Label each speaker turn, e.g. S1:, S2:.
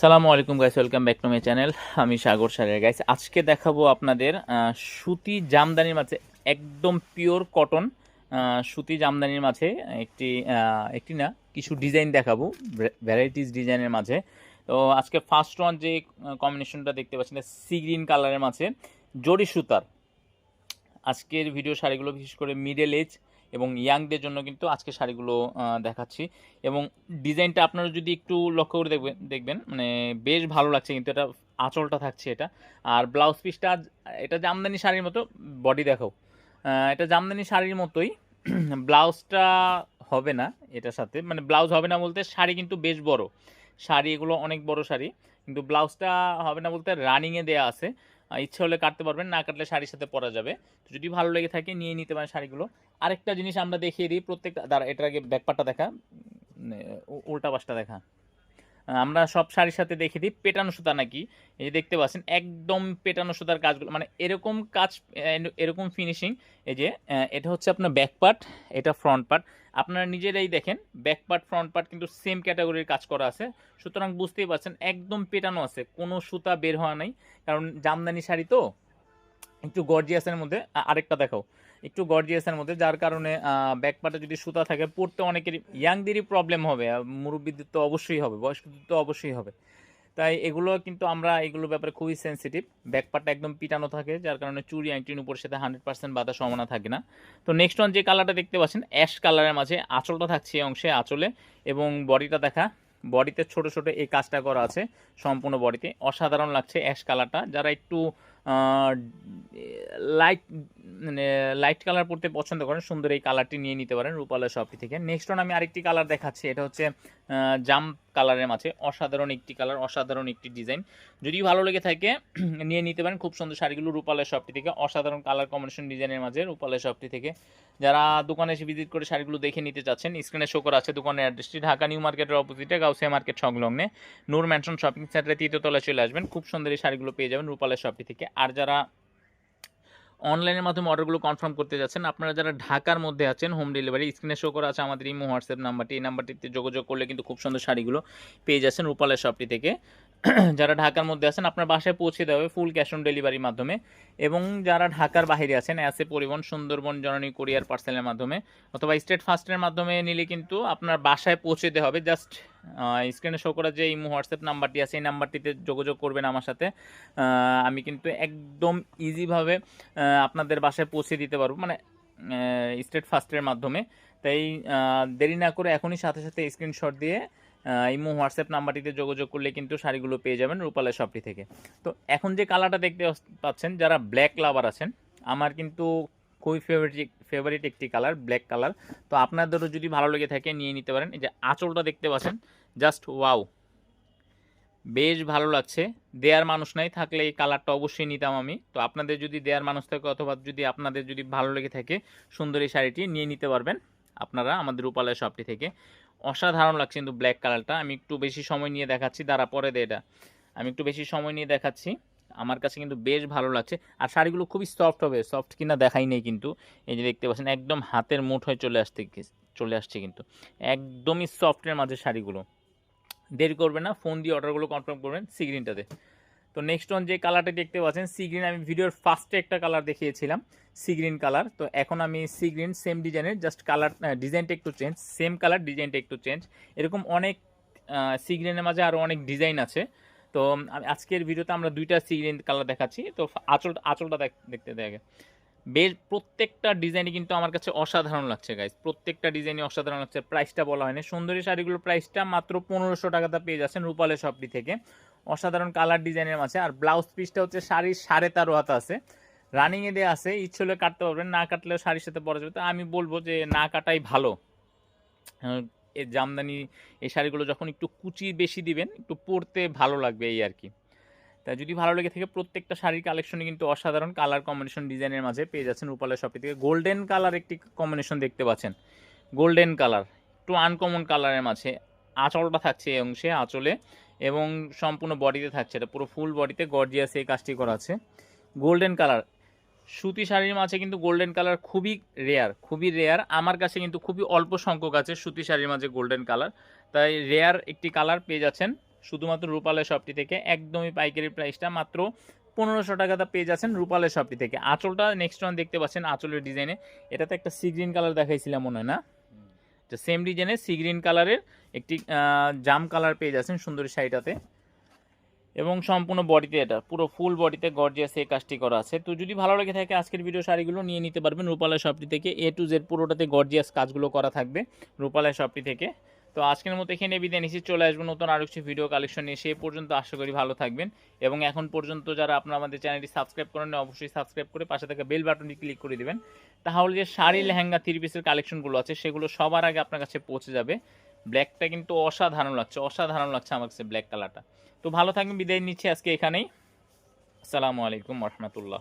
S1: সালামু আলাইকুম guys welcome back to my channel আমি সাগর সারের গাইস আজকে দেখাবো আপনাদের সুতি জামদানির মাঝে একদম পিওর কটন সুতি জামদানির মাঝে একটি একটি না, কিছু ডিজাইন দেখাবো ভ্যারাইটিস ডিজাইনের মাঝে। তো আজকে ফার্স্ট ওয়ান যে কম্বিনেশনটা দেখতে পাচ্ছেন সি গ্রিন কালারের মাঝে জরি সুতার। আজকের ভিডিও শাড়িগুলো বিশেষ করে মিডল এজ এবং ইয়াংদের জন্য কিন্তু আজকে শাড়িগুলো দেখাচ্ছি। এবং ডিজাইনটা আপনারা যদি একটু লক্ষ্য করে দেখবেন দেখবেন মানে বেশ ভালো লাগছে কিন্তু এটা আঁচলটা থাকছে এটা। আর ব্লাউজ পিসটা এটা জামদানি শাড়ির মতো বডি দেখো এটা জামদানি শাড়ির মতোই ব্লাউজটা হবে না এটার সাথে মানে ব্লাউজ হবে না বলতে শাড়ি কিন্তু বেশ বড়। শাড়ি এগুলো অনেক বড় শাড়ি, কিন্তু ব্লাউজটা হবে না বলতে রানিংয়ে দেয়া আছে। ইচ্ছে হলে কাটতে পারবেন, না কাটলে শাড়ির সাথে পরা যাবে। তো যদি ভালো লেগে থাকে, নিয়ে নিতে পারেন শাড়িগুলো। আরেকটা জিনিস আমরা দেখিয়ে দিই, প্রত্যেকটা, দাঁড়া, এটার আগে ব্যাকপারটা দেখা উল্টা পাশটা দেখা। আমরা সব শাড়ির সাথে দেখে দিই। পেটানো সুতা নাকি? এই যে দেখতে পাচ্ছেন, একদম পেটানো সুতার কাজগুলো মানে এরকম কাজ এরকম ফিনিশিং এই যে এটা হচ্ছে আপনার ব্যাক পার্ট এটা ফ্রন্ট পার্ট আপনারা নিজেরাই দেখেন ব্যাক পার্ট ফ্রন্ট পার্ট কিন্তু সেম ক্যাটাগরির কাজ করা আছে। সুতরাং বুঝতেই পারছেন, একদম পেটানো আছে, কোনো সুতা বের হওয়া নাই। কারণ জামদানি শাড়ি তো, একটু গর্জিয়াসের মধ্যে আরেকটা দেখাও। একটু গর্জিয়াসের মধ্যে, যার কারণে ব্যাক পার্টে যদি সুতা থাকে পড়তে অনেকেরই ইয়াংদেরই প্রবলেম হবে মুরব্বীদের তো অবশ্যই হবে, বয়স্কদের তো অবশ্যই হবে। তাই এগুলো কিন্তু আমরা, এগুলোর ব্যাপারে খুবই সেন্সিটিভ পার্টটা একদম পিটানো থাকে, যার কারণে চুরি আংটির উপর সাথে হান্ড্রেড পার্সেন্ট বাধা সম্ভাবনা থাকে না। তো নেক্সট ওয়ান যে কালারটা দেখতে পাচ্ছেন অ্যাশ কালারের মাঝে আঁচলটা থাকছে এই অংশে, আঁচলে, এবং বডিটা দেখা, বডিতে ছোট ছোট এই কাজটা করা আছে, সম্পূর্ণ বডিতে। অসাধারণ লাগছে অ্যাশ কালারটা যারা একটু লাইট মানে লাইট কালার পড়তে পছন্দ করেন, সুন্দর এই কালারটি নিয়ে নিতে পারেন রূপালয় শপটি থেকে। নেক্সট ওয়ান আমি আরেকটি কালার দেখাচ্ছি, এটা হচ্ছে জাম কালারের মাঝে, অসাধারণ একটি কালার অসাধারণ একটি ডিজাইন যদি ভালো লেগে থাকে, নিয়ে নিতে পারেন, খুব সুন্দর শাড়িগুলো রূপালয় শপটি থেকে, অসাধারণ কালার কম্বিনেশন ডিজাইনের মাঝে রূপালয় শপটি থেকে। যারা দোকানে এসে ভিজিট করে শাড়িগুলো দেখে নিতে চাচ্ছেন স্ক্রিনে শো করা আছে দোকানের অ্যাড্রেসটি ঢাকা নিউ মার্কেটের অপোজিটে গাউসিয়া মার্কেট সংলগ্নে। নূর ম্যানশন শপিং সেন্টারে তৃতীয় তলায় চলে আসবেন, খুব সুন্দর এই শাড়িগুলো পেয়ে যাবেন রূপালয় শপটি থেকে। আর যারা অনলাইনের মাধ্যমে অর্ডারগুলো কনফার্ম করতে যাচ্ছেন, আপনারা যারা ঢাকার মধ্যে আছেন হোম ডেলিভারি স্ক্রিনে শো করা আছে আমাদের ইমো, হোয়াটসঅ্যাপ নাম্বারটি, এই নাম্বারটিতে যোগাযোগ করলে কিন্তু খুব সুন্দর শাড়িগুলো পেয়ে যাচ্ছেন রূপালের শপটি থেকে। যারা ঢাকার মধ্যে আছেন, আপনার বাসায় পৌঁছে দেওয়া হবে ফুল ক্যাশ অন ডেলিভারির মাধ্যমে। এবং যারা ঢাকার বাইরে আছেন অ্যাসে পরিবহন, সুন্দরবন, জননী কোরিয়ার পার্সেলের মাধ্যমে, অথবা স্টেট ফাস্টের মাধ্যমে নিলে কিন্তু আপনার বাসায় পৌঁছে দেওয়া হবে। জাস্ট স্ক্রিনে শো করা যে ইমো হোয়াটসঅ্যাপ নাম্বারটি আছে, এই নাম্বারটিতে যোগাযোগ করবেন আমার সাথে। আমি কিন্তু একদম ইজিভাবে আপনাদের বাসায় পৌঁছে দিতে পারব। মানে স্টেট ফাস্টের মাধ্যমে। তাই দেরি না করে এখনই সাথে সাথে স্ক্রিনশট দিয়ে ইমো হোয়াটসঅ্যাপ নাম্বারটিতে যোগাযোগ করলে কিন্তু শাড়িগুলো পেয়ে যাবেন রূপালয় শপটি থেকে। তো এখন যে কালারটা দেখতে পাচ্ছেন, যারা ব্ল্যাক লাভার আছেন, আমার কিন্তু খুবই ফেভারিট ফেভারিট একটি কালার ব্ল্যাক কালার তো আপনাদেরও যদি ভালো লেগে থাকে, নিয়ে নিতে পারেন। এই যে আঁচলটা দেখতে পাচ্ছেন জাস্ট ওয়াও বেশ ভালো লাগছে। দেয়ার মানুষ নাই থাকলে এই কালারটা অবশ্যই নিতাম আমি। তো আপনাদের যদি দেয়ার মানুষ থাকে অথবা যদি আপনাদের যদি ভালো লেগে থাকে, সুন্দর এই শাড়িটি নিয়ে নিতে পারবেন আপনারা আমাদের রূপালয় শপটি থেকে। অসাধারণ লাগছে কিন্তু ব্ল্যাক কালারটা আমি একটু বেশি সময় নিয়ে দেখাচ্ছি দ্বারা পরে দে এটা। আমি একটু বেশি সময় নিয়ে দেখাচ্ছি। আমার কাছে কিন্তু বেশ ভালো লাগছে। আর শাড়িগুলো খুবই সফট হবে সফট কিনা দেখাই নেই কিন্তু। এই যে দেখতে পাচ্ছেন, একদম হাতের মুঠ হয়ে চলে আসতে চলে আসছে কিন্তু। একদমই সফটের মাঝে শাড়িগুলো। দেরি করবেন না ফোন দিয়ে অর্ডারগুলো কনফার্ম করবেন সি গ্রিনটাতে তো নেক্সট ওয়ান যে কালারটা দেখতে পাচ্ছেন সি গ্রিন আমি ভিডিওর ফার্স্টে একটা কালার দেখিয়েছিলাম সি গ্রিন কালার তো এখন আমি সি গ্রিন সেম ডিজাইনের জাস্ট কালার ডিজাইনটা একটু চেঞ্জ সেম কালার ডিজাইনটা একটু চেঞ্জ এরকম অনেক সি গ্রিনের মাঝে আরও অনেক ডিজাইন আছে। তো আজকের ভিডিওতে আমরা দুইটা সি কালার দেখাচ্ছি। তো আঁচল আঁচলটা দেখ- দেখতে দেখে বেশ প্রত্যেকটা ডিজাইনই কিন্তু আমার কাছে অসাধারণ লাগছে গাইজ প্রত্যেকটা ডিজাইনই অসাধারণ লাগছে। প্রাইসটা বলা হয়নি। সুন্দরী শাড়িগুলোর প্রাইসটা মাত্র পনেরোশো টাকাতে পেয়ে যাচ্ছেন রূপালের শপটি থেকে। অসাধারণ কালার ডিজাইনের মাঝে। আর ব্লাউজ পিসটা হচ্ছে শাড়ির সাড়ে তেরো হাত আছে। রানিংয়ে দেওয়া আছে। ইচ্ছে হলে কাটতে পারবেন, না কাটলেও শাড়ির সাথে পরা যাবে। তো আমি বলব যে না কাটাই ভালো। জামদানি, এই শাড়িগুলো যখন একটু কুচি বেশি দিবেন, একটু পরতে ভালো লাগবে এই আর কি। তা যদি ভালো লেগে থাকে, প্রত্যেকটা শাড়ির কালেকশনে কিন্তু অসাধারণ কালার কম্বিনেশন ডিজাইনের মাঝে পেয়ে যাচ্ছেন রূপালের শপি থেকে। গোল্ডেন কালার একটি কম্বিনেশন দেখতে পাচ্ছেন। গোল্ডেন কালার একটু আনকমন কালারের মাঝে। আঁচলটা থাকছে এই অংশে, আঁচলে, এবং সম্পূর্ণ বডিতে থাকছে। এটা পুরো ফুল বডিতে গর্জিয়াস এই কাজটি করা আছে। গোল্ডেন কালার সুতি শাড়ির মাঝে কিন্তু গোল্ডেন কালার খুবই রেয়ার খুবই রেয়ার আমার কাছে কিন্তু খুবই অল্প সংখ্যক আছে সুতি শাড়ির মাঝে গোল্ডেন কালার তাই রেয়ার একটি কালার পেয়ে যাচ্ছেন শুধুমাত্র রূপালয় শপটি থেকে। একদমই পাইকারি প্রাইসটা মাত্র পনেরোশো টাকাতে পেয়ে যাচ্ছেন রূপালয় শপটি থেকে। আঁচলটা নেক্সট ওয়ান দেখতে পাচ্ছেন আঁচলের ডিজাইনে এটাতে একটা সি গ্রিন কালার দেখাইছিলাম মনে হয় না? তো সেম ডিজাইনে সি গ্রিন কালারের একটি জাম কালার পেয়ে যাচ্ছেন সুন্দরী শাড়িটাতে। এবং সম্পূর্ণ বডিতে এটা, পুরো ফুল বডিতে গর্জিয়াস এই কাজটি করা আছে। তো যদি ভালো লেগে থাকে আজকের ভিডিও শাড়িগুলো, নিয়ে নিতে পারবেন রূপালয় শপটি থেকে। এ টু জেড পুরোটাতে গর্জিয়াস কাজগুলো করা থাকবে রূপালয় শপটি থেকে। তো আজকের মতো এখানে বিদায় নিচ্ছি, চলে আসব নতুন আরও কিছু ভিডিও কালেকশন নিয়ে। সেই পর্যন্ত আশা করি ভালো থাকবেন। এবং এখন পর্যন্ত যারা আপনারা আমাদের চ্যানেলটি সাবস্ক্রাইব করেন অবশ্যই সাবস্ক্রাইব করে পাশে থাকা বেল বাটনটি ক্লিক করে দিবেন। তাহলে যে শাড়ি লেহেঙ্গা থ্রি পিসের কালেকশনগুলো আছে, সেগুলো সবার আগে আপনার কাছে পৌঁছে যাবে। ব্ল্যাকটা কিন্তু অসাধারণ লাগছে অসাধারণ লাগছে আমার কাছে ব্ল্যাক কালারটা তো ভালো থাকবেন, বিদায় নিচ্ছি আজকে এখানেই। আসসালামু আলাইকুম রহমতুল্লাহ।